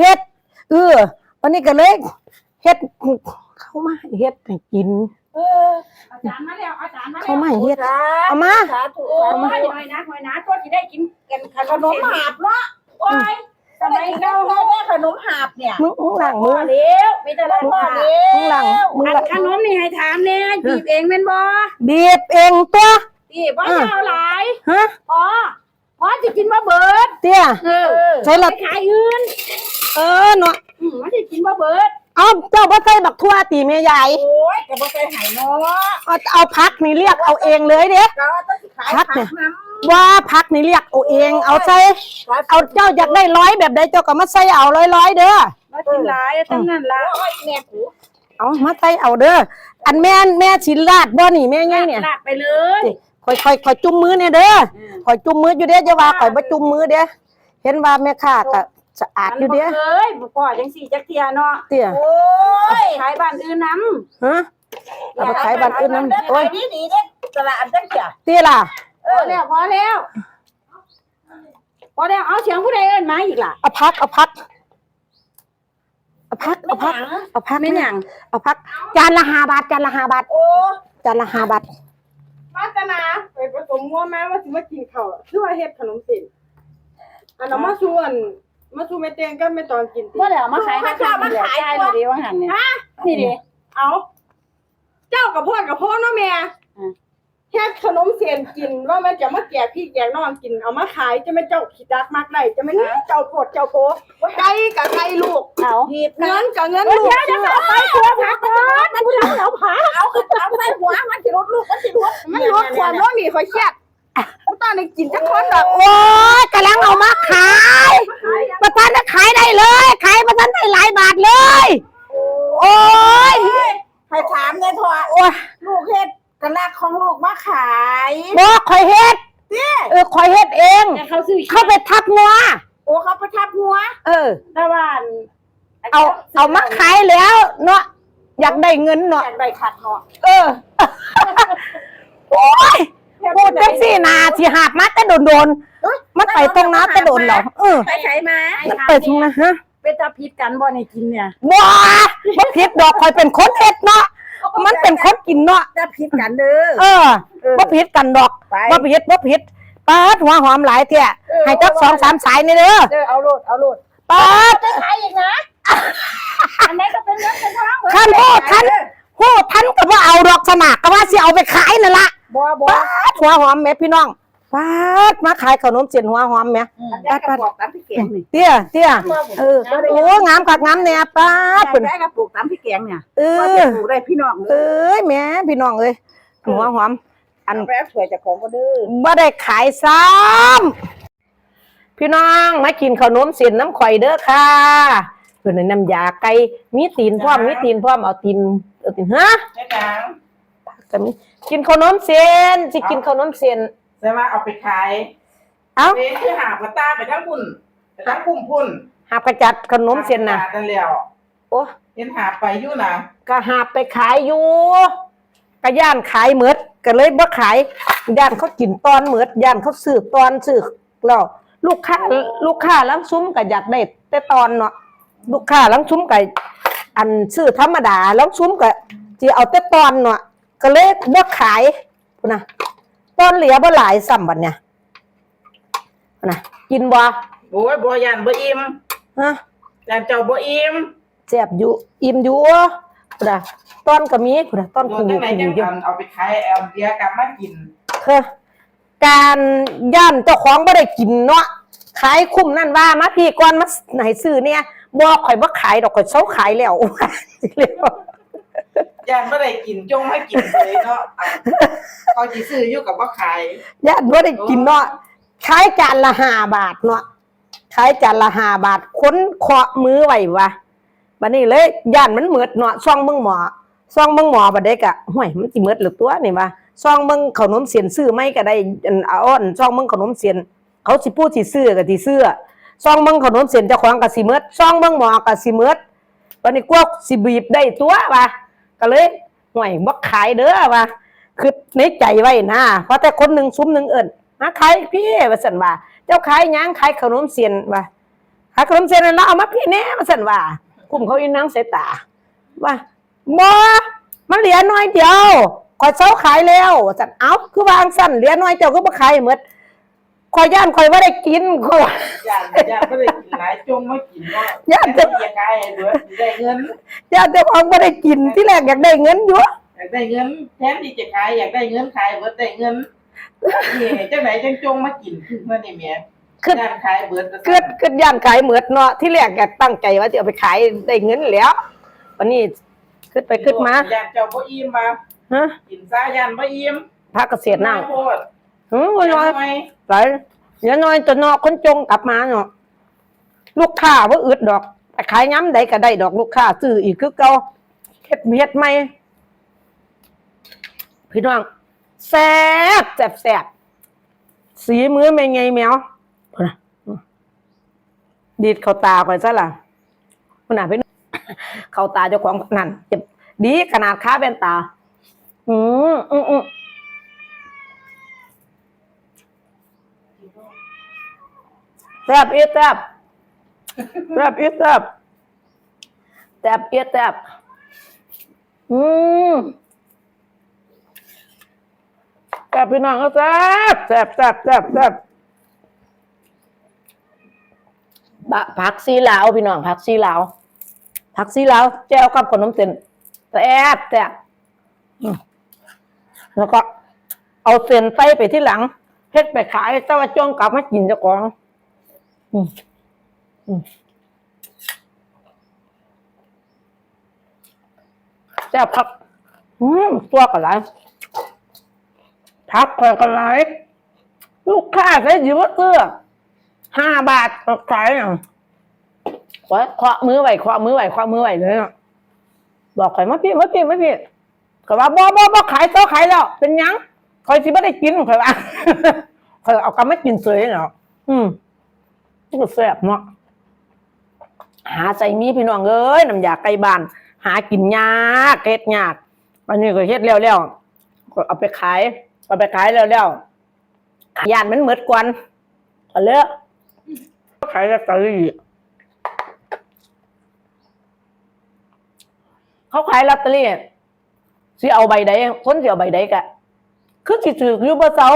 เฮ็ด เออวันนี้ก็เลยเฮ็ดเข้ามาให้เฮ็ดให้กิน เอออาจารย์มาแล้วอาจารย์มาแล้วเข้ามาให้เฮ็ดสาเอามาสาธุโอ้ยหน่อยนะหน่อยนะตัวที่ได้กินกันขขนนมมหาบเนาะโอ้ยทำไมเราได้ขนมหาบเนี่ยมึงมึงล้างพมืออแล้วมีแต่ละพ่อว่าเลี้มึงล้างมึงอันล้างขนมนี่ให้ถามแน่บีบเองแม่นบ่บีบเองตัวบีบบ่ยาวหลายฮะพอพอสิกินบ่เบิดเตี้ยเออใช้ไปละขายอื่น เออเนาะอืมมันสิกินบ่เบิดเอาเจ้าบ่ใส่บักทั่วตีแม่ใหญ่โอ้ยก็บ่เคยหายเนาะเอาเอาพักนี่เรียกเอาเองเลยเด้ ก็ต้องสิขายพักเนี่ย น้ว่าพักนี่เรียกเอาเอง เอาใส่ำเอาเจ้าอยากได้ร้อยแบบใดเจ้าก็มาใส่เอาร้อยร้อยๆเด้อมากินหลายทั้งนั้นล่ะโอ้ยแม่กูเอามาใส่เอาเด้ออันแม่นแม่ชินลาดบ่นี่แม่ไงเนี่ยลาดไปเลยคอยคอยคอยจุ่มมือเนี่ยเด้อคอยจุ่มมืออยู่เด้ออย่าว่าคอยบ่จุ่มมือเด้อเห็นว่าแม่ค้าก็ สะอาดมันอยู่บ่เด้อเคยบ่พอจังสี่จักเที่ยเนาะเตี้ย โอ้ยขายบ้านอื่นนำฮะ เอาไปขายบ้านอื่นนำโอ้โอ้ยย นี่นี่เด้ตลาดจังเสียเตี้ยล่ะ เอพออแล้วพอแล้วพอแล้วเอาเสียงผู้ใดเอิ้นมาอีกล่ะเอาพัก เอาพัก เอาพัก ไม่เอาพักหยังเอาพักไม่หยังเอาพัก จานละห้าบาท จานละห้าบาท โอ้จานละห้าบาทมาตนาไปผสมงัวแม่ว่าสิมากินข้าวคือว่าเฮ็ดขนมเส้นอันนั้นมาส่วน มาสู่แม่เตียงก็ไม่ตอนกินติ เมื่อแล้วมาขายให้ข้าวมาขายได้ดีว่าหันเนี่ยนี่ดิ เอาเจ้ากับพ่อกับพ่อเนาะแม่อืมเฮ็ดขนมเส้นกินว่าแม่จะมาแกะพี่แกงน้องกินเอามาขายจะไม่เจ้าขี้ดักมากได้จะไม่เจ้าโพดเจ้าโพไก่กับไก่ลูกเอาหีบเงินกับเงินเดี๋ยวลูกเดี๋ยวจะไปตัวพักก่อนมันทำแล้วพักเอาขึ้นเอาใส่หัวมันสิรถลูกมันสิรถมันลดความร้อนนี่ข่อยเครียดบ่ต้องได้กินจักคนดอกโอ้ยกำลังเอามาขาย ประธานจะขายได้เลย ขายประธานได้หลายบาทเลย โอ้ยให้ถามเลยพ่อโอ้ยลูกเฮ็ดกระลากของลูกมาขายบอกคอยเฮ็ดเออคอยเฮ็ดเอง แต่เขาซื้อเข้าไปทับงัวโอ้เขาประทับหัว เออตะวันเอาเอามาขายแล้วเนาะอยากได้เงินเนาะอยากได้ขัดเนาะเออโอ้ยพูดจังสี่นาสิหาบมาแต่โดนโดนๆมัน ไปตรงน้ำแต่โดนเหรอเออไปใช้มามันไปตรงนะฮะเป็นตาพิษกันบ่ในกินเนี่ยบ่บ่ผิดดอกคอยเป็นคนเฮ็ดเนาะมันเป็นคนกินเนาะจะผิดกันเด้อเออบ่ผิดกันดอกไปบ่ผิดบ่ผิดปาดหัวหอมหลายเที่ยให้จักสองสามสายนี่เด้อเด้อเอาโลดเอาโลดปาดจะขายอีกนะอันนี้ก็เป็นเงินเป็นทองเหมือนคันโหทันโหทันก็บ่เอาดอกสนากก็ว่าสิเอาไปขายนั่นล่ะบ่บ่ปาดหัวหอมแม่พี่น้อง ปาดมาขายขนมเส้นหัวหอมแม่อันนี้กระปุกตามพี่แกงนี่เตี้ยเตี้ยเออโอ้งามคักงามแน่ปาดได้เพิ่นได้กระปุกตามพี่แกงเนี่ยเอว่าอจะปลูกได้พี่น้องเอ้ยแม่พี่น้องเอ้ยหัวหอม อันเอาไปเอาถ้วยจากของก็เด้อบ่ได้ขายซ้ำพี่น้องมากินขนมเส้นน้ำข่อยเด้อค่ะเพิ่นให้น้ำยาไก่มีตีนพร้อมมีตีนพร้อมเอาตีนเอาตีนฮะใช่จังก็มีกินขนมเส้นสิกินขนมเส้น แต่ว่าเอาไปขายเอ้าเว้นคือหาปตาไปทั้งพุ่นไปทั้งพุ่มพุ่นหาบกระจัดขนมเส้นน่ะหานั่นแล้วโอ้เห็นหาไปอยู่นะก็หาบไปขายอยู่ก็ย่านขายเหมือดก็เลยบ่ขายย่านเขากินตอนเหมือดย่านเขาซื้อตอนซื้อแล้วลูกค้าลูกค้าลังซุ้มก็อยากได้แต่ตอนเนาะลูกค้าลังซุ้มก็อันซื้อธรรมดาลังซุ้มก็สิเอาแต่ตอนเนาะก็เลยบ่ขายพุ่นน่ะ ตอนเหลือบ่หลายซ้ำบัดเนี่ยพุ่นน่ะกินบ่โอ้ยบ่ยันบ่อิ่มฮะยันเจ้าบ่อิ่มแซ่บอยู่อิ่มอยู่พุ่นน่ะตอนก็มีพุ่นน่ะตอนโดกูนอจัยู่งไหนกูอจัยู่งอยู่กันเอาไปขายเอาเบียร์กลับมากินคือการย่านเจ้าของบ่ได้กินเนาะขายคุ้มนั่นว่ามาพี่ก่อนมาไหนซื้อเนี่ยบ่ข่อยบ่ขายดอกข่อยเซาขายแล้วเรี ยกว่ายันบ่ได้กินจงให้กินเลยเนาะเอาเขาสิซื้ออยู่กับบ่ขายย่านบ่ได้กินเนาะขายจานละห้าบาทเนาะขายจานละห้าบาทค้นเคาะมือไว้วะบัดนี้เลยย่านมันเหมือดเนาะซ่องเบิ่งหมอซ่องเบิ่งหมอบัดเด็กอะห่วยมันสิเหมือดหรือตัวนี่วะซ่องเบิ่งขนมเสียนซื้อไม่ก็ได้อันเอาอ่อนซ่องเบิ่งขนมเสียน เขาสิพูดสิซื้อก็สิซื้อซองเบิ่งขนมเส้นเจ้าของก็สิเมิดซองเบิ่งหมอก็สิเมิดวันนี้กวกสิบีบได้ตัวว่า ก็เลยห่วยบ่ขายเด้อว่าคือในใจไว้นะเพราะแต่คนหนึ่งซุ้มหนึ่งเอิ้นมาขายพี่ว่าซั่นว่า เจ้าขายยังขายขนมเส้นว่าขายขนมเส้นนั่นแล้วเอามาพี่แน่มาสั่นว่าคุ่มเขาอีนางเสายตาว่าบ่มันเหลือน้อยเดียวขอยเซาขายแล้วสั่นเอาคือวางสั่นเหลือน้อยเจ้าก็บ่ขายให้หมด ขอยย่านขอยบ่ได้กินขอยย่านย่านบ่ได้กินหลายจงมากินเนาะย่านจะจะกายให้เบิดสิได้เงินย่านเจ้าของบ่ได้กินที่แรกอยากได้เงินอยู่อยากได้เงินแทนที่จะขายอยากได้เงินขายเบิดได้เงินนี่จังไหนจังจงมากินคือมานี่แหม่คือย่านขายเบิดเกิดเกิดย่านขายหมดเนาะที่แรกอยากตั้งใจว่าจะเอาไปขายได้เงินแล้ววันนี้ขึ้นไปขึ้นมาย่านเจ้าบ่อิ่มมาฮะกินซะย่านบ่อิ่มพระเกษตรนั่ง โพดหืมน้อยไหมหลายเดี๋ยวน้อยตัวเนอกคนจงกลับมาเนาะลูกค้าว่าอึดดอกไปขายย้ำใดก็ได้ดอกลูกค้าซื้ออีกคือเก่าเฮ็ดเฮ็ดใหม่พี่น้องแซ่บแซ่บแซ่บสีมือเป็นไงแมวพุ่นน่ะดีดเข้าตาก่อนซะล่ะพุ่นน่ะพี่น้องเข้าตาเจ้าของนั่นเจ็บดีขนาดค้าเป็นตา อืมอืมอืม แซบอีแซบแซบอีแซบแซบอีแซบอืมแซบพี่น้องก็แซบแซบแซบแซบแซบบะผักซีลาวพี่น้องผักซีลาวผักซีลาวแจ้วกับขนมเส้นแซ่บแซ่บแล้วก็เอาเส้นใส่ไปที่หลังเฮ็ดไปขายแต่ว่าจ้องกลับมากินเจ้าของ อืมอืมแซ่บพักอืมตัวกันไรพักคอยกันไรลูกค้าใช้ยืมเสื้อห้าบาทขายอะขวาเคามือไหวเคามือไหวเคามือไหวเลยอะบอกข่อยมาพี่มาพี่มาพี่ก็ว่าบ่บ่บ่ขายโต๊ะขายแล้ว เป็นยังคอยสิไม่ได้กินข่อยว่าข่อยเอากำไม่กินเสยเนาะอืม ก็แซ่บเนาะหาใส่มีพี่น้องเอ้ยน้ำยาไก่บ้าน หากินยากเฮ็ดยากวันนี้ก็เฮ็ดแล้วแล้วก็เอาไปขายเอาไปขายแล้วแล้วยานมันเหมือดกวนก็เลยขายลอตเตอรี่เขาขายลอตเตอรี่สิเอาใบใดคนสิเอาใบใดกะ คือสิถืออยู่บ่เซา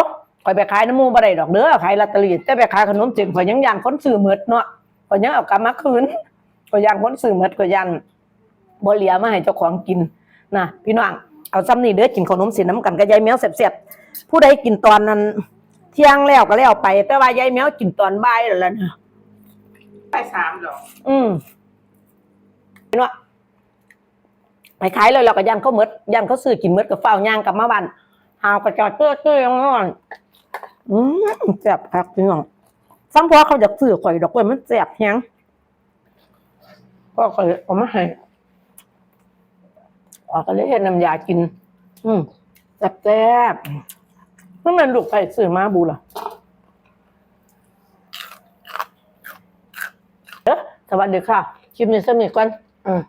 ข่อยไปขายน้ำมูบ่ได้ดอกเด้อขายลอตเตอรี่แต่ไปขายขนมจีนข่อยยังย่านคนซื้อหมดเนาะข่อยยังเอากลับมาคืนข่อยย่านคนซื้อหมดข่อยย่านบ่เหลียมาให้เจ้าของกินนะพี่น้องเอาซ้ำนี่เด้อกินขนมจีนน้ำกันกับยายแมวแซ่บๆผู้ใดกินตอนนั้น เที่ยงแล้วก็แล้วไป แต่ว่ายายแมวกินตอนบ่ายแล้วล่ะนะไปสามดอกอืมเห็นว่าไปขายเลยเราก็ยันเขาหมดยันเขาซื้อกินหมดกับเฝ้าย่างกลับมาบ้านหาวกระจอดเตื้อเตื้อยังนอน อืมแซ่บครับพี่น้องซ้ำเพราะเขาอยากซื้อข่อยดอกเว้วยมันแซ่บแฮงก็ข่อยเอามาให้ออกก็เลยเห็นน้ำยากิน อืมแซ่บแซ่บนั่นมันลูกไปซื้อมาบูล่ะเด้อสวัสดีค่ะ คลิปนี้สนิทกันอืม